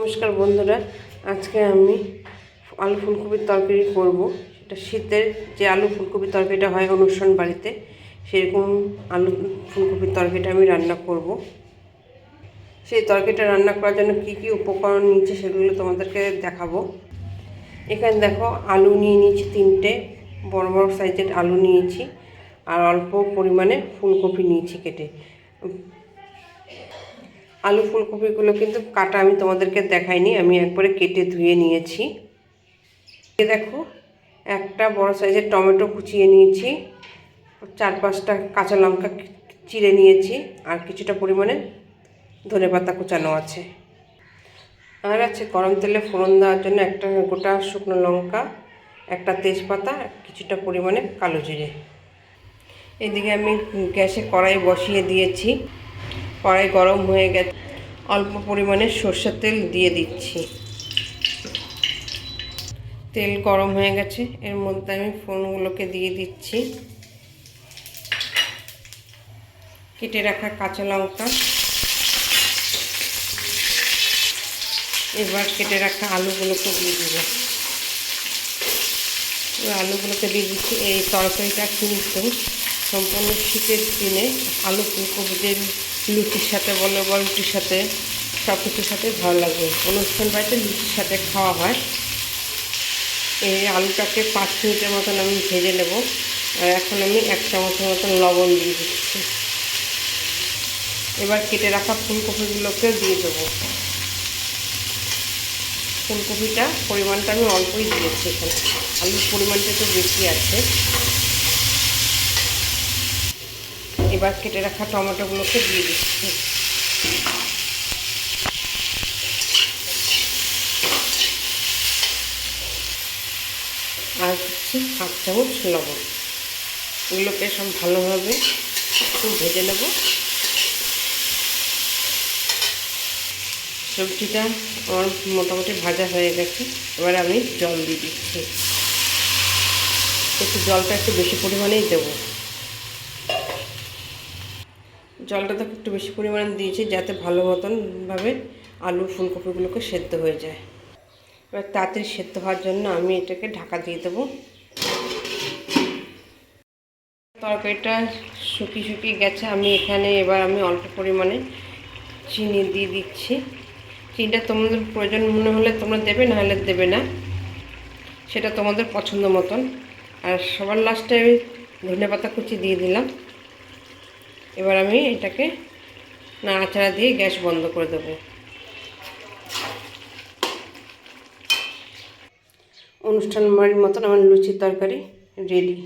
নমস্কার বন্ধুরা, আজকে আমি আলু ফুলকপির তরকারি করব। সেটা শীতের যে আলু ফুলকপির তরকারিটা হয় অনুষ্ঠান বাড়িতে, সেরকম আলু ফুলকপির তরকারিটা আমি রান্না করব। সেই তরকারিটা রান্না করার জন্য কী কী উপকরণ নিয়েছি সেগুলো তোমাদেরকে দেখাবো। এখানে দেখো আলু নিয়ে নিয়েছি তিনটে, বড় বড় সাইজের আলু নিয়েছি, আর অল্প পরিমাণে ফুলকপি নিয়েছি কেটে। আলু ফুলকপিগুলো কিন্তু কাটা আমি তোমাদেরকে দেখাইনি, আমি একবারে কেটে ধুয়ে নিয়েছি। দেখো, একটা বড় সাইজের টমেটো কুচিয়ে নিয়েছি, চার পাঁচটা কাঁচা লঙ্কা চিড়ে নিয়েছি, আর কিছুটা পরিমাণে ধনে পাতা কুচানো আছে। আর আছে গরম তেলে ফোড়ন দেওয়ার জন্য একটা গোটা শুকনো লঙ্কা, একটা তেজপাতা কিছুটা পরিমাণে কালো জিরে। এদিকে আমি গ্যাসে কড়াই বসিয়ে দিয়েছি। কড়াই গরম হয়ে গেছে। অল্প পরিমাণে সর্ষের তেল দিয়ে দিচ্ছি। তেল গরম হয়ে গেছে। এর মধ্যে আমি ফোনগুলোকে দিয়ে দিচ্ছি। কেটে রাখা কাঁচা লঙ্কা। এবার কেটে রাখা আলুগুলোকে দিয়ে দিব। আলুগুলোকে দিয়ে দিচ্ছি। এই তরকারিটা কিন্তু সম্পূর্ণ শীতের দিনে আলু ফুলকপিদের লুচির সাথে বলো বা রুটির সাথে সব কিছুর সাথে ভালো লাগবে। অনুষ্ঠান বাড়িতে লুচির সাথে খাওয়া হয়। এই আলুটাকে পাঁচ মিনিটের মতন আমি ভেজে নেব। আর এখন আমি এক চামচের মতন লবণ দিয়ে দিচ্ছি। এবার কেটে রাখা ফুলকপিগুলোকেও দিয়ে দেবো। ফুলকপিটা পরিমাণটা আমি অল্পই দিয়েছি এখানে। আলুর পরিমাণটা একটু বেশি আছে। এবার কেটে রাখা টমেটোগুলোকে দিয়ে দিচ্ছি। আর হচ্ছে হাফ চামচ লবণ। এগুলোকে সব ভালোভাবে একটু ভেজে নেব। সবজিটা আমার মোটামুটি ভাজা হয়ে গেছে। এবার আমি জল দিয়ে দিচ্ছি। একটু জলটা একটু বেশি পরিমাণেই দেবো। জলটা তো একটু বেশি পরিমাণে দিয়েছি যাতে ভালো মতনভাবে আলু ফুলকপিগুলোকে সেদ্ধ হয়ে যায়। এবার তাড়াতাড়ি সেদ্ধ হওয়ার জন্য আমি এটাকে ঢাকা দিয়ে দেবো। তরকারিটা শুকিয়ে শুকিয়ে গেছে, আমি এখানে এবার আমি অল্প পরিমাণে চিনি দিয়ে দিচ্ছি। চিনিটা তোমাদের প্রয়োজন মনে হলে তোমরা দেবে, না হলে দেবে না। সেটা তোমাদের পছন্দ মতন। আর সবার লাস্টে আমি ধনে পাতা কুচি দিয়ে দিলাম। এবার আমি এটাকে নাড়াচাড়া দিয়ে গ্যাস বন্ধ করে দেব। অনুষ্ঠান বাড়ির মতন আমার লুচি তরকারি রেডি